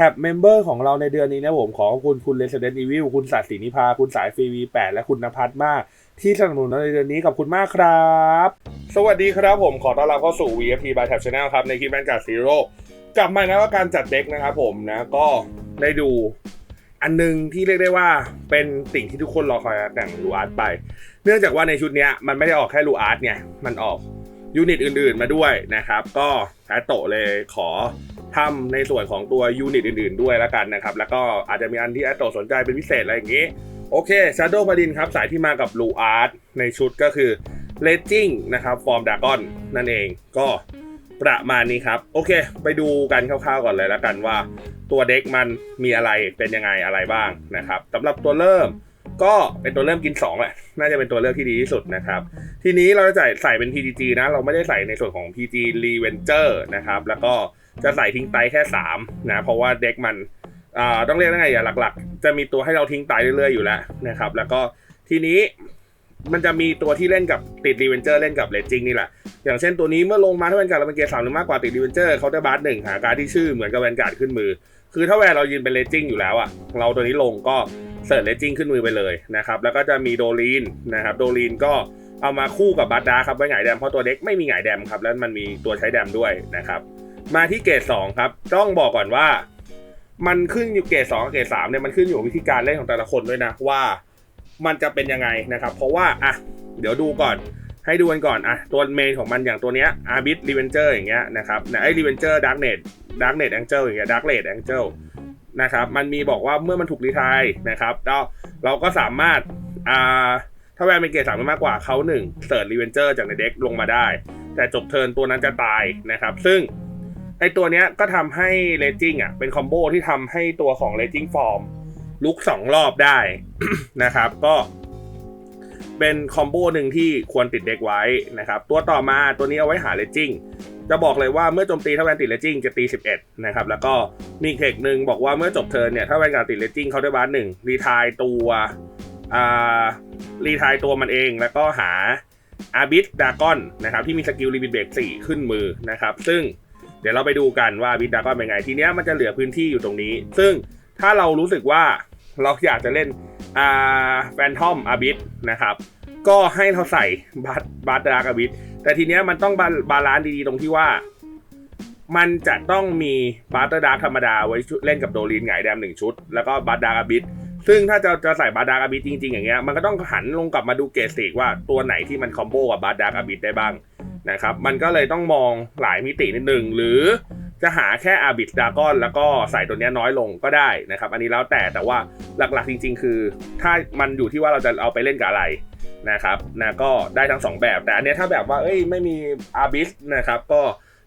ท็บเมมเบอร์ของเราในเดือนนี้นะผมขอขอบคุณคุณ Resident Evil คุณสัตย์ศรีนิพา คุณสายฟรีวีแและคุณนภัสมาก ที่สนับสนุนเราในเดือนนี้ขอบคุณมากครับ สวัสดีครับผมขอต้อนรับเข้าสู่ VFP by Tab Channel ครับ ในคลิปแมนการ์ซีโร่กลับมานะว่าการจัดเด็กนะครับผมนะก็ได้ดูอันหนึงที่เรียกได้ว่าเป็นสิ่งที่ทุกคนรอคอยแต่งลูอาร์ตไป เนื่องจากว่าในชุดนี้มันไม่ได้ออกแค่ลูอาร์ตเนี่ยมันออกยูนิตอื่น ๆ มาด้วยนะครับ ก็แอตโตเลยขอ ทำในส่วนของตัวยูนิตอื่นๆด้วยแล้วกันนะครับ แล้วก็อาจจะมีอันที่แอตโตสนใจเป็นพิเศษอะไรอย่างงี้ โอเค Shadow p a d i n ครับ สายที่มากับลูอาร์ตในชุดก็คือ l e g i n g นะครับฟอร์มดากอนนั่นเองก็ประมาณนี้ครับ โอเค ไปดูกันคร่าวๆก่อนเลยแล้วกันว่า ตัวเด็กมันมีอะไรเป็นยังไงอะไรบ้างนะครับสำหรับตัวเริ่มก็เป็นตัวเริ่มกิน2แหละ น่าจะเป็นตัวเลือกที่ดีที่สุดนะครับ ทีนี้เราจะใส่ใส่เป็น PGG นะ เราไม่ได้ใส่ในส่วนของ PG Revenger นะครับ แล้วก็ จะใส่ทิ้งไตแค่3นะ เพราะว่าเด็กมันต้องเรียกว่าไงอะหลักๆ จะมีตัวให้เราทิ้งไตเรื่อยๆอยู่แล้วนะครับ แล้วก็ทีนี้มันจะมีตัวที่เล่นกับติด Revenger เล่นกับ r a g i n g นี่แหละ อย่างเช่นตัวนี้เมื่อลงมาถ้าเป็นการเราเป็นเกียร์สามหรือมากกว่าติด Revenger เขาจะบาร์หนึ่งหาการดที่ชื่อเหมือนกับแวนการ์ดขึ้นมือ คือถ้าแวนเรายืนเป็นเลจิงอยู่แล้วอะเราตัวนี้ลงก็เสิร์ชเลจิงขึ้นมือไปเลยนะครับแล้วก็จะมีโดลีนนะครับโดลีนก็เอามาคู่กับบัตดาครับไว้หงายแดมเพราะตัวเด็กไม่มีหงายแดมครับแล้วมันมีตัวใช้แดมด้วยนะครับ มาที่เกรดสองครับ ต้องบอกก่อนว่า มันขึ้นอยู่เกรดสองเกรดสามเนี่ยมันขึ้นอยู่วิธีการเล่นของแต่ละคนด้วยนะว่า มันจะเป็นยังไงนะครับ เพราะว่าอะเดี๋ยวดูก่อน ให้ดูกันก่อนอะตัวเมนของมันอย่างตัวเนี้ยอาร์บิทรีเวนเจอร์อย่างเงี้ยนะครับนะไอ้รีเวนเจอร์ดาร์กเนตดาร์กเนตแองเจิลอย่างเงี้ยดาร์กเลดแองเจิลนะครับมันมีบอกว่าเมื่อมันถูกรีไทายนะครับเราเราก็สามารถอ่าถ้าแวนเป็นเกรดสามมากกว่าเขาหนึ่งเสิร์ชรีเวนเจอร์จากในเด็กลงมาได้ แต่จบเทิร์นตัวนั้นจะตายนะครับ ซึ่ง ไอตัวเนี้ยก็ทำให้เลจิงอะเป็นคอมโบที่ทำให้ตัวของเลจิงฟอร์มลุกสองรอบได้ นะครับ ก็เป็นคอมโบหนึ่งที่ควรติดเด็กไว้นะครับ ตัวต่อมาตัวนี้เอาไว้หาเลจิงจะบอกเลยว่าเมื่อโจมตีถ้าแวนติดเลจิงจะตี 11 นะครับ แล้วก็มีอีกเทคหนึ่งบอกว่าเมื่อจบเทิร์นเนี่ย ถ้าแวนการติดเลจิงเขาได้บาร์หนึ่งรีทายตัวอ่ารีทายตัวมันเองแล้วก็หาอาบิสดากอนนะครับที่มีสกิลลิมิตเบรก4ขึ้นมือนะครับ ซึ่ง เดี๋ยวเราไปดูกันว่าบิดดากอนเป็นไง ทีเนี้ยมันจะเหลือพื้นที่อยู่ตรงนี้ ซึ่งถ้าเรารู้สึกว่าเราอยากจะเล่นอ่าแฟนทอมอาบิสนะครับ ก็ให้เราใส่บัตบัตดากาบิทแต่ทีเนี้ยมันต้องบาบาลานซ์ดีๆตรงที่ว่า มันจะต้องมีบัตเตอร์ดาร์ธรรมดาไว้เล่นกับโดลีนไงแดมหนึ่งชุด แล้วก็บัตดากาบิทซึ่งถ้าจะจะใส่บัตดากาบิทจริงๆอย่างเงี้ยมันก็ต้องหันลงกลับมาดูเกรดสีว่าตัวไหนที่มันคอมโบกับบัตดากาบิทได้บ้าง นะครับ มันก็เลยต้องมองหลายมิตินิดหนึ่งหรือจะหาแค่อาบิทดากอนแล้วก็ใส่ตัวนี้น้อยลงก็ได้นะครับ อันนี้แล้วแต่แต่ว่าหลักๆจริง ๆ คือ ถ้ามันอยู่ที่ว่าเราจะเอาไปเล่นกับอะไรนะครับนะก็ได้ทั้ง 2 แบบ แต่อันนี้ถ้าแบบว่าเอ้ยไม่มีอาบิสนะครับก็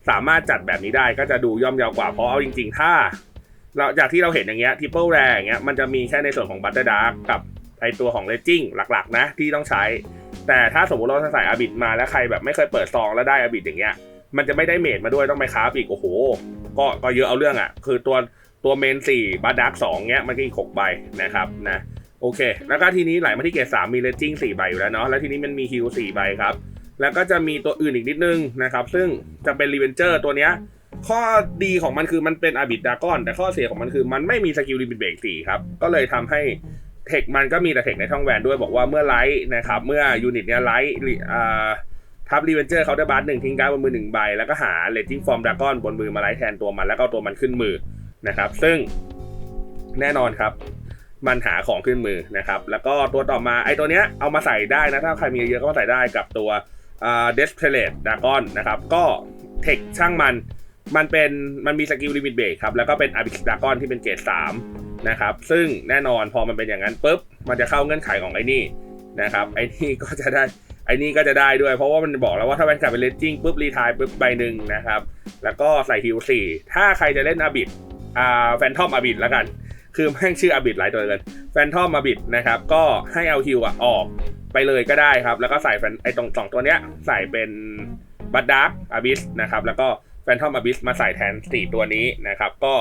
สามารถจัดแบบนี้ได้ก็จะดูย่อมยาวกว่าเพราะเอาจริง ๆ ถ้าเราจากที่เราเห็นอย่างเงี้ยทิปเปิลแรอย่างเงี้ยมันจะมีแค่ในส่วนของบัตเตอร์ดาร์กกับ ไอตัวของเลจิงหลักๆ นะที่ต้องใช้ แต่ถ้าสมมติเราจะใส่อาบิดมาแล้วใครแบบไม่เคยเปิดซองแล้วได้อาบิดอย่างเงี้ยมันจะไม่ได้เมดมาด้วยต้องไปคราฟอีกโอ้โหก็ก็เยอะเอาเรื่องอะ คือตัวตัวเมนสี่บาร์ดักสองเงี้ยมันก็อีกหกใบนะครับนะโอเค แล้วก็ทีนี้ไหลมาที่เกรดสามมีเลจิงสี่ใบอยู่แล้วเนาะแล้วทีนี้มันมีฮิลสี่ใบครับแล้วก็จะมีตัวอื่นอีกนิดนึงนะครับ ซึ่งจะเป็นรีเวนเจอร์ตัวเนี้ยข้อดีของมันคือมันเป็นอาบิดดากอน แต่ข้อเสียของมันคือมันไม่มีสกิลลิมิตเบรกสี่ครับ ก็เลยทำให้ เทคมันก็มีแต่เทคในช่องแวนด้วยบอกว่าเมื่อไลท์นะครับ เมื่อยูนิตเนี้ยไลท์อ่าทับรีเวนเจอร์เขาได้บัสหนึ่งทิ้งการ์ดบนมือหนึ่งใบ แล้วก็หาเลจิงฟอร์มดากอนบนมือมาไลท์แทนตัวมัน แล้วก็ตัวมันขึ้นมือนะครับ ซึ่งแน่นอนครับมันหาของขึ้นมือนะครับ แล้วก็ตัวต่อมาไอ้ตัวเนี้ยเอามาใส่ได้นะ ถ้าใครมีเยอะก็มาใส่ได้กับตัวเดสเพลตดากอนนะครับ ก็เทคช่างมัน มันเป็นมันมีสกิลลิมิตเบรกครับ แล้วก็เป็นอาบิสดากอนที่เป็นเกรด3 นะครับ ซึ่งแน่นอนพอมันเป็นอย่างนั้นปุ๊บ มันจะเข้าเงื่อนไขของไอ้นี่นะครับ ไอ้นี่ก็จะได้ ไอ้นี่ก็จะได้ด้วย เพราะว่ามันบอกแล้วว่าถ้าแวนกลับเป็นเลนจิ้งปุ๊บรีทายปุ๊บใบหนึ่งนะครับ แล้วก็ใส่ฮิลสี่ถ้าใครจะเล่นอาบิดอ่าแฟนทอมอาบิดแล้วกัน คือแม่งชื่ออาบิดหลายตัวเลยแฟนทอมอาบิดนะครับ ก็ให้เอาฮิวอะออกไปเลยก็ได้ครับ แล้วก็ใส่แฟนไอตรงสองตัวเนี้ยใส่เป็นบัตดาร์กอาบิสนะครับ แล้วก็แฟนทอมอาบิสมาใส่แทนสี่ตัวนี้นะครับ ก็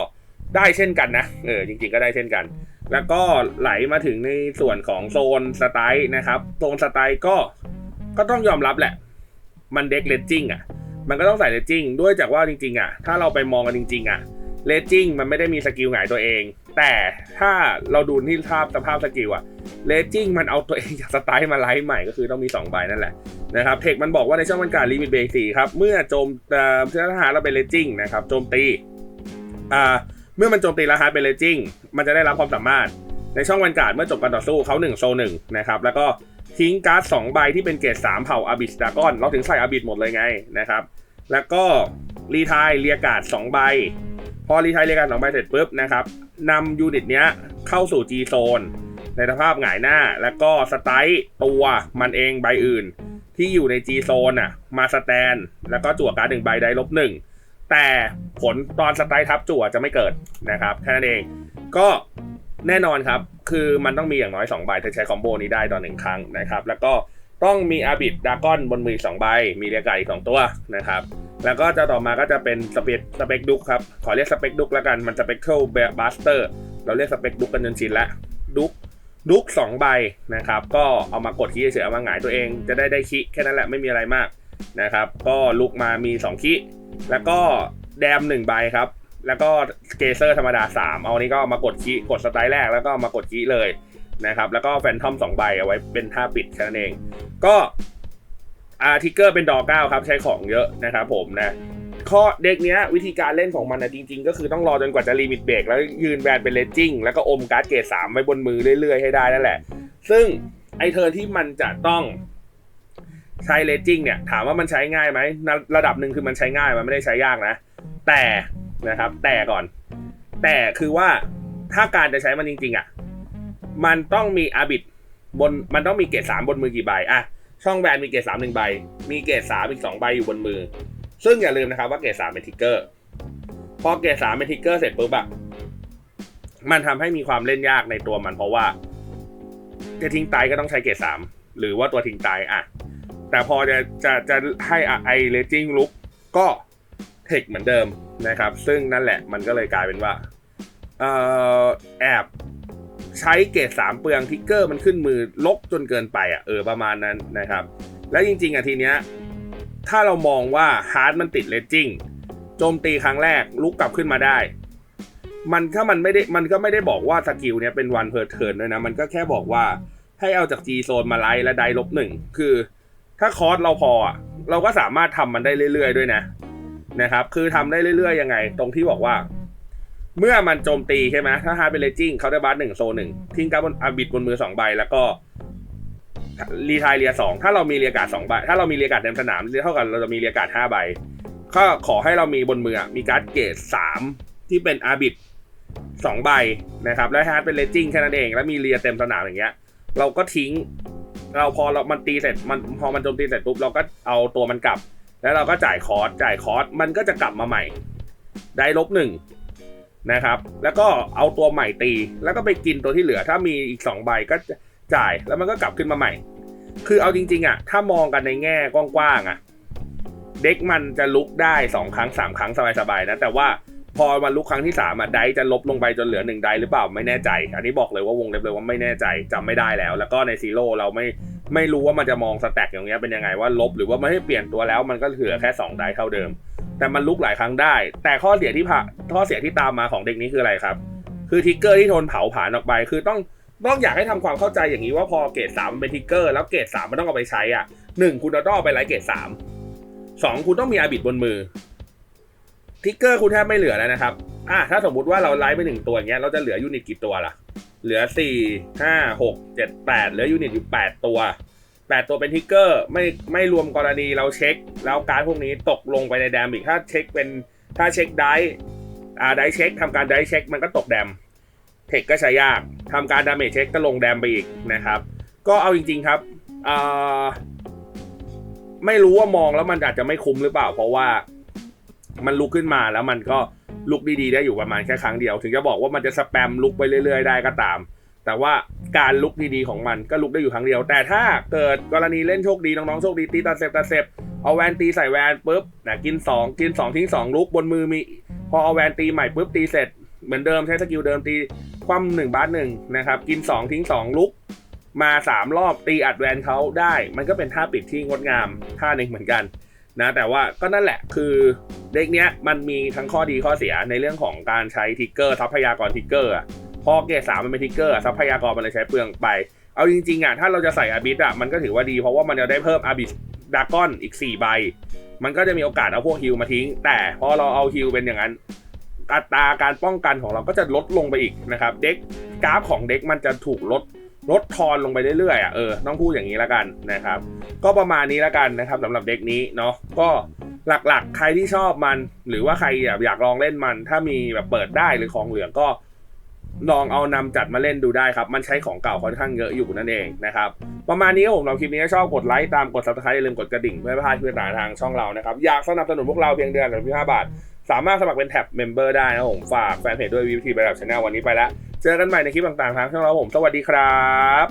ได้เช่นกันนะ เออจริงๆก็ได้เช่นกัน แล้วก็ไหลมาถึงในส่วนของโซนสไตล์นะครับ โซนสไตล์ก็ก็ต้องยอมรับแหละ มันเด็กเลดจิ้งอะ มันก็ต้องใส่เลดจิ้งด้วยจากว่าจริงๆอะ ถ้าเราไปมองกันจริง ๆ อะเลจิ้งมันไม่ได้มีสกิลหงายตัวเอง แต่ถ้าเราดูที่ภาพสภาพสกิลอะเลจิ้งมันเอาตัวเองจากสไตล์มาไลฟ์ใหม่ก็คือต้องมี2ใบนั่นแหละนะครับเทคมันบอกว่าในช่องบรรยากาศลิมิตเบรกสี่ครับ เมื่อโจมเอ่อเพื่อทหารเราเป็นเลจิ้งนะครับโจมตีอ่า เมื่อมันโจมตีแล้วฮาร์ดเป็นเลจิ้งมันจะได้รับความสามารถ ในช่องบรรยากาศเมื่อจบการต่อสู้เขา1โซหนึ่งนะครับแล้วก็ทิ้งการ์ดสองใบที่เป็นเกรด3เผ่าอาบิสดากอนเราถึงใส่อาบิสหมดเลยไงนะครับแล้วก็รีทายเรียการ์ดสองใบพอรีไทายเรียการสองใบเสร็จปุ๊บนะครับนำยูนิตเนี้ยเข้าสู่ G โซนในสภาพหงายหน้าแล้วก็สไตล์ตัวมันเองใบอื่น ที่อยู่ใน G โซนอะมาสแตน แล้วก็จั่วการ์ดหนึ่งใบได้ลบหนึ่ง แต่ผลตอนสไตล์ทับจั่วจะไม่เกิดนะครับแค่นั้นเองก็แน่นอนครับ คือมันต้องมีอย่างน้อย2ใบถึงใช้คอมโบนี้ได้ต่อหนึ่งครั้งนะครับ แล้วก็ต้องมีอาบิดดากอนบนมือ2ใบ มีเรียกไก่อีกสองตัวนะครับ แล้วก็จะต่อมาก็จะเป็นสเปกสเปกดุกครับ ขอเรียกสเปกดุกแล้วกัน มันสเปกเคิลบัสเตอร์ เราเรียกสเปกดุกกันจนชินแล้วดุกดุกสองใบนะครับ ก็เอามากดคีย์เฉยๆเอามาหงายตัวเอง จะได้ได้คีย์แค่นั้นแหละไม่มีอะไรมาก นะครับ ก็ลุกมามี2คิแล้วก็แดม1ใบครับ แล้วก็เกเซอร์ธรรมดา 3 เอาอันนี้ก็เอามากดคิกดสไตล์แรกแล้วก็เอามากดคิเลยนะครับ แล้วก็แฟนทอม2ใบเอาไว้เป็นท่าปิดแค่นั้นเอง ก็อาทิกเกอร์เป็นดอเก้าครับใช้ของเยอะนะครับผมนะข้อเด็กเนี้ยวิธีการเล่นของมันนะจริง ๆ ก็คือต้องรอจนกว่าจะลิมิตเบรกแล้วยืนแบนเป็นเลจิ้งแล้วก็อมการ์ดเกรดสามไว้บนมือเรื่อยๆให้ได้นั่นแหละ ซึ่งไอเธอที่มันจะต้อง ใช้เลจจิ้งเนี่ยถามว่ามันใช้ง่ายไหมระดับหนึ่งคือมันใช้ง่ายมันไม่ได้ใช้ยากนะ แต่นะครับ แต่ก่อน แต่คือว่าถ้าการจะใช้มันจริง ๆอะมันต้องมีอาบิดบนมันต้องมีเกรดสามบนมือกี่ใบอะช่องแบนมีเกรดสามหนึ่งใบ มีเกรดสามอีกสองใบอยู่บนมือ ซึ่งอย่าลืมนะครับว่าเกรดสามเป็นทิกเกอร์พอเกรดสามเป็นทิกเกอร์เสร็จปุ๊บอะมันทำให้มีความเล่นยากในตัวมันเพราะว่าจะทิ้งตายก็ต้องใช้เกรดสามหรือว่าตัวทิ้งตายอะ แต่พอจะจะจะให้ไอเลจิ้งลุกก็เทคเหมือนเดิมนะครับ ซึ่งนั่นแหละมันก็เลยกลายเป็นว่าเออแอบใช้เกรดสามเปลืองทิกเกอร์มันขึ้นมือลกจนเกินไปอะเออประมาณนั้นนะครับ และจริง ๆอะทีเนี้ยถ้าเรามองว่าฮาร์ดมันติดเลจจิ้งโจมตีครั้งแรกลุกกลับขึ้นมาได้ มันถ้ามันไม่ได้มันก็ไม่ได้บอกว่าสกิลเนี้ยเป็นวันเพอร์เทิร์นด้วยนะ มันก็แค่บอกว่าให้เอาจาก G โซนมาไลท์และไดลบหนึ่งคือ ถ้าคอร์สเราพออะเราก็สามารถทำมันได้เรื่อยๆด้วยนะนะครับ คือทำได้เรื่อยๆยังไง ตรงที่บอกว่า เมื่อมันโจมตีใช่ไหมถ้าฮาร์ดเป็นเลจิ้งเขาได้บัสหนึ่งโซนหนึ่งทิ้งการบนอาบิดบนมือสองใบแล้วก็รีไทายเรียสองถ้าเรามีเรียการ์ดสองใบถ้าเรามีเรียการ์ดเต็มสนามเท่ากับเราจะมีเรียการ์ดห้าใบก็ขอให้เรามีบนมือมีการ์ดเกรดสามที่เป็นอาบิดสองใบนะครับ แล้วฮาร์ดเป็นเลจิ้งแค่นั้นเอง แล้วมีเรียเต็มสนามอย่างเงี้ย เราก็ทิ้ง เราพอเรา มันตีเสร็จ มันพอมันโจมตีเสร็จปุ๊บเราก็เอาตัวมันกลับ แล้วเราก็จ่ายคอร์สจ่ายคอร์สมันก็จะกลับมาใหม่ ได้ลบหนึ่งนะครับ แล้วก็เอาตัวใหม่ตี แล้วก็ไปกินตัวที่เหลือ ถ้ามีอีกสองใบก็จ่าย แล้วมันก็กลับขึ้นมาใหม่ คือเอาจริง ๆอะ ถ้ามองกันในแง่กว้างๆอะ เด็กมันจะลุกได้สองครั้งสามครั้งสบายๆนะ แต่ว่า พอมันลุกครั้งที่สามอะไดจะลบลงไปจนเหลือหนึ่งไดหรือเปล่าไม่แน่ใจ อันนี้บอกเลยว่าวงเล็บเลยว่าไม่แน่ใจจำไม่ได้แล้ว แล้วก็ในซีโร่เราไม่ไม่รู้ว่ามันจะมองสแต็กอย่างเงี้ยเป็นยังไงว่าลบหรือว่าไม่ให้เปลี่ยนตัวแล้ว มันก็เหลือแค่สองไดเท่าเดิม แต่มันลุกหลายครั้งได้ แต่ข้อเสียที่ผ่าข้อเสียที่ตามมาของเด็กนี้คืออะไรครับ คือทิกเกอร์ที่ทนเผาผลาญออกไป คือต้องต้องอยากให้ทำความเข้าใจอย่างนี้ว่าพอเกรดสามมันเป็นทิกเกอร์แล้วเกรดสามมันต้องเอาไปใช้อะหนึ่งคุณต้องเอาไปไลท์เกรดสามสองคุณต้องมีอาบิดบนมือ ทิกเกอร์คุณแทบไม่เหลือแล้วนะครับ อะถ้าสมมุติว่าเราไลท์ไปหนึ่งตัวอย่างเงี้ย เราจะเหลือยูนิตกี่ตัวล่ะ เหลือสี่ห้าหกเจ็ดแปดเหลือยูนิตอยู่แปดตัวแปดตัวเป็นทิกเกอร์ไม่ไม่รวมกรณีเราเช็ค แล้วการพวกนี้ตกลงไปในแดมอีกถ้าเช็คเป็นถ้าเช็คได้อ่าได้เช็คทำการได้เช็คมันก็ตกแดมเทคก็ใช้ยากทำการดาเมจเช็คก็ลงแดมไปอีกนะครับ ก็เอาจริง ๆครับอ่าไม่รู้ว่ามองแล้วมันอาจจะไม่คุ้มหรือเปล่า เพราะว่า มันลุกขึ้นมาแล้วมันก็ลุกดีๆได้อยู่ประมาณแค่ครั้งเดียว ถึงจะบอกว่ามันจะสแปมลุกไปเรื่อยๆได้ก็ตาม แต่ว่าการลุกดีๆของมันก็ลุกได้อยู่ครั้งเดียว แต่ถ้าเกิดกรณีเล่นโชคดีน้องๆโชคดีตีตาเซฟตาเซฟเอาแวนตีใส่แวนปุ๊บนะกิน 2 กิน 2 ทิ้ง 2 ลุกบนมือมี พอเอาแวนตีใหม่ปุ๊บตีเสร็จเหมือนเดิมใช้สกิลเดิมตีคว่ำหนึ่งบาสหนึ่งนะครับกิน 2 ทิ้ง 2 ลุกมา 3 รอบตีอัดแวนเขาได้ มันก็เป็นท่าปิดที่งดงามท่าหนึ่งเหมือนกัน นะแต่ว่าก็นั่นแหละคือเด็กเนี้ยมันมีทั้งข้อดีข้อเสียในเรื่องของการใช้ทิกเกอร์ทรัพยากรทิกเกอร์อะพอเกรดสามมันเป็นทิกเกอร์ทรัพยากรมันเลยใช้เปลืองไป เอาจริงๆอะถ้าเราจะใส่อาบิสอะมันก็ถือว่าดีเพราะว่ามันจะได้เพิ่มอาบิสดากอนอีก 4 ใบ มันก็จะมีโอกาสเอาพวกฮิลมาทิ้ง แต่พอเราเอาฮิลเป็นอย่างนั้นอัตราการป้องกันของเราก็จะลดลงไปอีกนะครับ เด็กกราฟของเด็กมันจะถูกลด ลดทอนลงไปเรื่อยๆอะเออต้องพูดอย่างนี้แล้วกันนะครับ ก็ประมาณนี้แล้วกันนะครับสำหรับเด็กนี้เนาะก็หลักๆ ใครที่ชอบมัน หรือว่าใครอยากลองเล่นมัน ถ้ามีแบบเปิดได้หรือของเหลืองก็ลองเอานำจัดมาเล่นดูได้ครับ มันใช้ของเก่าค่อนข้างเยอะอยู่นั่นเองนะครับ ประมาณนี้ผมเราคลิปนี้ชอบกดไลค์ตามกด subscribe อย่าลืมกดกระดิ่งเพื่อไม่พลาดคลิปต่างๆทางช่องเรานะครับ อยากสนับสนุนพวกเราเพียงเดือนละ15บาท สามารถสมัครเป็นแท็บเมมเบอร์ได้นะผม ฝากแฟนเพจด้วยวิวทีไปแบบชาแนลวันนี้ไปแล้ว เจอกันใหม่ในคลิปต่างๆทางช่องเราผม สวัสดีครับ